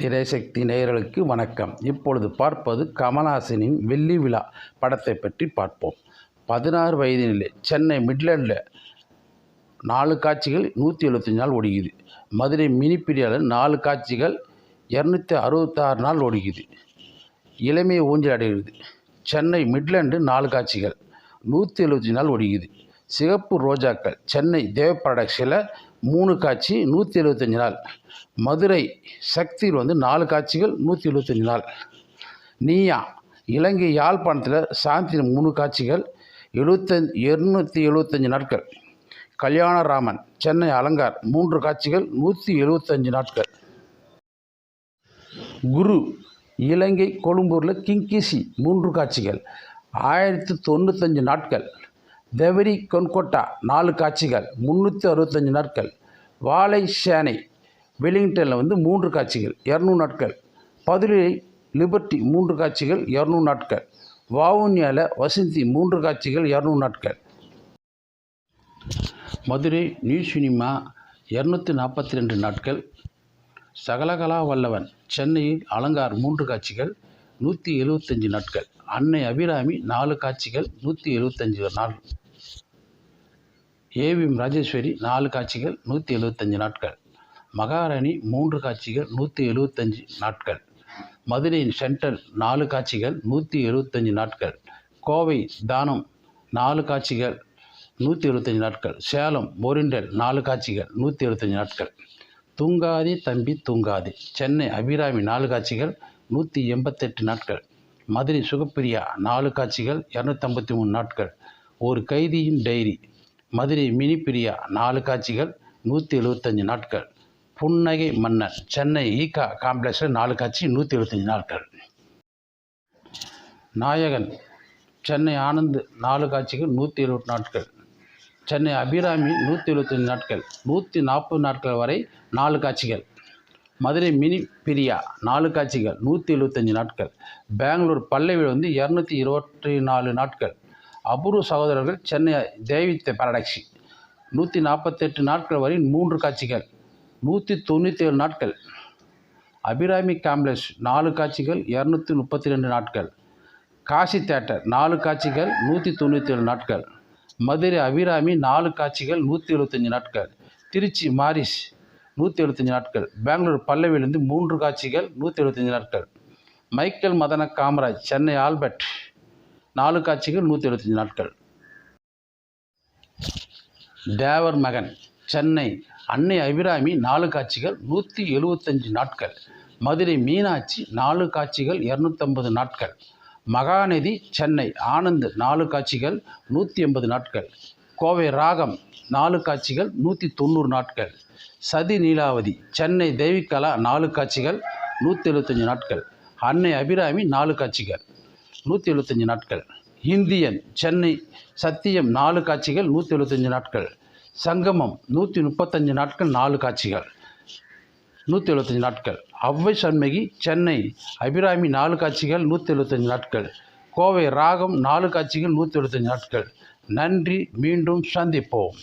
திரைசக்தி நேயர்களுக்கு வணக்கம். இப்பொழுது பார்ப்பது கமல்ஹாசனின் வெள்ளி விழா படத்தை பற்றி பார்ப்போம். பதினாறு வயதினிலே சென்னை மிட்லண்டில் நாலு காட்சிகள் நூற்றி எழுபத்தஞ்சு நாள் ஓடிக்குது மதுரை மினி பீரியாவில் நாலு காட்சிகள் இரநூத்தி அறுபத்தாறு நாள் ஓடிக்குது இளமையை ஊஞ்சல் அடைகிறது. சென்னை மிட்லண்டு நாலு காட்சிகள் நூற்றி எழுபத்தஞ்சு நாள் ஓடிக்குது சிகப்பு ரோஜாக்கள் சென்னை தேவ ப்ராடக்ஷனில் மூணு காட்சி நூற்றி எழுபத்தஞ்சி நாள். மதுரை சக்தியில் வந்து நாலு காட்சிகள் நூற்றி எழுபத்தஞ்சி நாள். நீயா இலங்கை யாழ்ப்பாணத்தில் சாந்தியில் மூணு காட்சிகள் எழுபத்தஞ்சு இருநூற்றி எழுபத்தஞ்சி நாட்கள். கல்யாணராமன் சென்னை அலங்கார் மூன்று காட்சிகள் நூற்றி எழுபத்தஞ்சு நாட்கள். குரு இலங்கை கொழும்பூரில் கிங்கிசி மூன்று காட்சிகள் ஆயிரத்தி தொண்ணூத்தஞ்சு நாட்கள். தெவரி கொன்கொட்டா நாலு காட்சிகள் முந்நூற்றி அறுபத்தஞ்சு நாட்கள். வாழை சேனை வெலிங்டனில் வந்து மூன்று காட்சிகள் இரநூறு நாட்கள். பதுளை லிபர்ட்டி மூன்று காட்சிகள் இரநூறு நாட்கள். வவுனியாவில் வசந்தி மூன்று காட்சிகள் இரநூறு நாட்கள். மதுரை நியூ சினிமா இரநூத்தி நாற்பத்தி ரெண்டு நாட்கள். சகலகலா வல்லவன் சென்னையில் அலங்கார் மூன்று காட்சிகள் நூற்றி எழுபத்தஞ்சு நாட்கள். அன்னை அபிராமி நாலு காட்சிகள் நூற்றி எழுபத்தஞ்சு நாள். ஏவிஎம் ராஜேஸ்வரி நாலு காட்சிகள் நூற்றி எழுபத்தஞ்சு நாட்கள். மகாராணி மூன்று காட்சிகள் நூற்றி எழுபத்தஞ்சு நாட்கள். மதுரை சென்ட்ரல் நாலு காட்சிகள் நூற்றி எழுபத்தஞ்சு நாட்கள். கோவை தானம் நாலு காட்சிகள் நூற்றி எழுபத்தஞ்சு நாட்கள். சேலம் மொரிண்டல் நாலு காட்சிகள் நூற்றி எழுபத்தஞ்சு நாட்கள். தூங்காதே தம்பி தூங்காதே. சென்னை அபிராமி நாலு காட்சிகள் நூற்றி எண்பத்தெட்டு நாட்கள். மதுரை சுகப்பிரியா நாலு காட்சிகள் இரநூத்தம்பத்தி மூணு நாட்கள். ஒரு கைதியின் டைரி மதுரை மினி பிரியா நாலு காட்சிகள் நூற்றி எழுபத்தஞ்சி நாட்கள். புன்னகை மன்னன் சென்னை ஈகா காம்ப்ளெக்ஸில் நாலு காட்சி நூற்றி எழுபத்தஞ்சி நாட்கள். நாயகன் சென்னை ஆனந்த் நாலு காட்சிகள் நூற்றி எழுபது நாட்கள். சென்னை அபிராமி நூற்றி எழுபத்தஞ்சி நாட்கள் நூற்றி நாற்பது நாட்கள் வரை நாலு காட்சிகள். மதுரை மினி பிரியா நாலு காட்சிகள் நூற்றி எழுபத்தஞ்சி நாட்கள். பெங்களூர் பல்லவியில் வந்து இரநூத்தி இருபத்தி நாலு நாட்கள். அபூர்வ சகோதரர்கள் சென்னை தேவித்த பாரடாக்சி நூற்றி நாற்பத்தெட்டு நாட்கள் வரை மூன்று காட்சிகள் நூற்றி தொண்ணூற்றி ஏழு நாட்கள். அபிராமி காம்ப்ளெக்ஸ் நாலு காட்சிகள் இரநூத்தி முப்பத்தி ரெண்டு நாட்கள். காசி தேட்டர் நாலு காட்சிகள் நூற்றி தொண்ணூற்றி ஏழு நாட்கள். மதுரை அபிராமி நாலு காட்சிகள் நூற்றி எழுபத்தஞ்சி நாட்கள். திருச்சி மாரிஸ் நூற்றி எழுபத்தஞ்சி நாட்கள். பெங்களூர் பல்லவியிலிருந்து மூன்று காட்சிகள் நூற்றி எழுபத்தஞ்சி நாட்கள். Michael Madana Kamaraj Chennai Albert. நாலு காட்சிகள் நூற்றி எழுபத்தஞ்சு நாட்கள். தேவர் மகன் சென்னை அன்னை அபிராமி நாலு காட்சிகள் நூற்றி எழுபத்தஞ்சு நாட்கள். மதுரை மீனாட்சி நாலு காட்சிகள் இரநூத்தம்பது நாட்கள். மகாநதி சென்னை ஆனந்த் நாலு காட்சிகள் நூற்றி எண்பது நாட்கள். கோவை ராகம் நாலு காட்சிகள் நூற்றி தொண்ணூறு நாட்கள். சதி நீலாவதி சென்னை தேவிகலா நாலு காட்சிகள் நூற்றி எழுபத்தஞ்சு நாட்கள். அன்னை அபிராமி நாலு காட்சிகள். நூற்றி எழுபத்தஞ்சி நாட்கள். இந்தியன் சென்னை சத்தியம் நாலு காட்சிகள் நூற்றி எழுபத்தஞ்சி நாட்கள். சங்கமம் நூற்றி முப்பத்தஞ்சு நாட்கள் நாலு காட்சிகள். நூற்றி எழுபத்தஞ்சி நாட்கள். அவ்வை சண்மகி சென்னை அபிராமி நாலு காட்சிகள் நூற்றி எழுபத்தஞ்சி நாட்கள். கோவை ராகம் நாலு காட்சிகள் நூற்றி எழுபத்தஞ்சி நாட்கள். நன்றி மீண்டும் சந்திப்போம்.